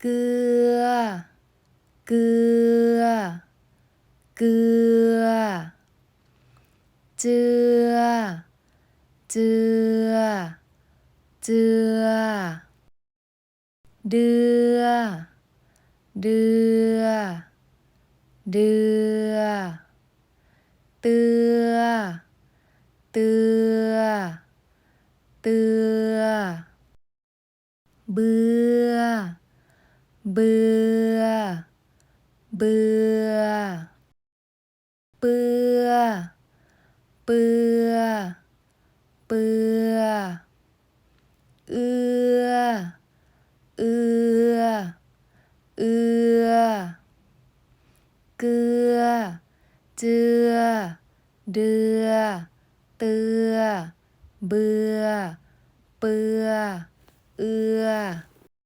เกลือ เกลือ เกลือ เจือ เจือ เจือ เดือ เดือ เดือ เตือ เตือ เตือ เบื่อ เบื่อ เบื่อ เปื้อเปื้อเปื้อเอื้อเอื้อเอื้อเกลือ เจือ เดือ เตือ เบื่อ เปื้อเอื้อ